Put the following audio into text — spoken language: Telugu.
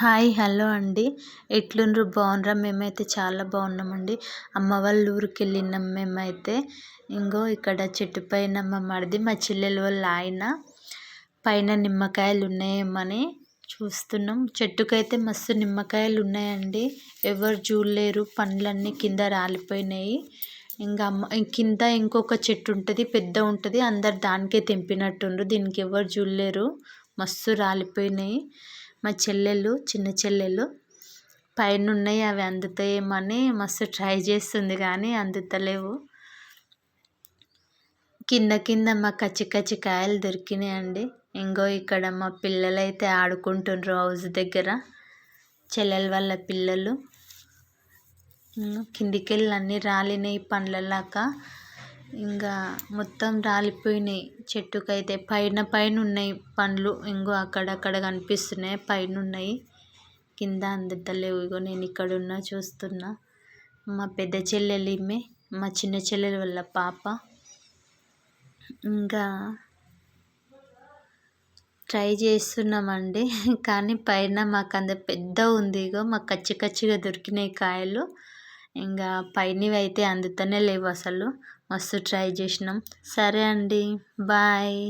హాయ్ హలో అండి. ఎట్లుండ్రు? బాగుండ్రా మేమైతే చాలా బాగున్నామండి అమ్మ వాళ్ళ ఊరికి వెళ్ళినాం మేమైతే. ఇంగో ఇక్కడ చెట్టు పైన మా మరిది మా చెల్లెలు వాళ్ళ ఆయన పైన నిమ్మకాయలు ఉన్నాయేమని చూస్తున్నాం. చెట్టుకైతే మస్తు నిమ్మకాయలు ఉన్నాయండి ఎవరు చూడలేరు పండ్లన్నీ కింద రాలిపోయినాయి. ఇంకా అమ్మ కింద ఇంకొక చెట్టు ఉంటుంది పెద్ద ఉంటుంది. అందరు దానికే తెంపినట్టుండ్రు. దీనికి ఎవరు చూడలేరు మస్తు రాలిపోయినాయి. మా చెల్లెలు చిన్న చెల్లెలు పైన ఉన్నాయి అవి అందుతాయేమని మస్తు ట్రై చేస్తుంది కానీ అందుతలేవు. కింద కింద మా కచ్చి కచ్చి కాయలు దొరికినాయండి. ఇంకో ఇక్కడ మా పిల్లలు అయితే ఆడుకుంటుండ్రు హౌస్ దగ్గర. చెల్లెల వాళ్ళ పిల్లలు. కిందికి వెళ్ళి అన్నీ రాలినాయి పండ్లలాగా ఇంకా మొత్తం రాలిపోయినాయి. చెట్టుకైతే పైన పైన ఉన్నాయి పండ్లు. ఇంకో అక్కడక్కడ కనిపిస్తున్నాయి. పైన ఉన్నాయి కింద అందుతలేవు. ఇగో నేను ఇక్కడ ఉన్నా చూస్తున్నా. మా పెద్ద చెల్లెలు ఈమె మా చిన్న చెల్లెలు వాళ్ళ పాప. ఇంకా ట్రై చేస్తున్నామండి. కానీ పైన మాకు అంత పెద్ద ఉంది. ఇగో మాకు కచ్చి కచ్చిగా దొరికినాయి కాయలు. ఇంకా పైనవి అయితే అందుతూనే లేవు అసలు మస్తు ట్రై చేసినాం. సరే అండి. బాయ్.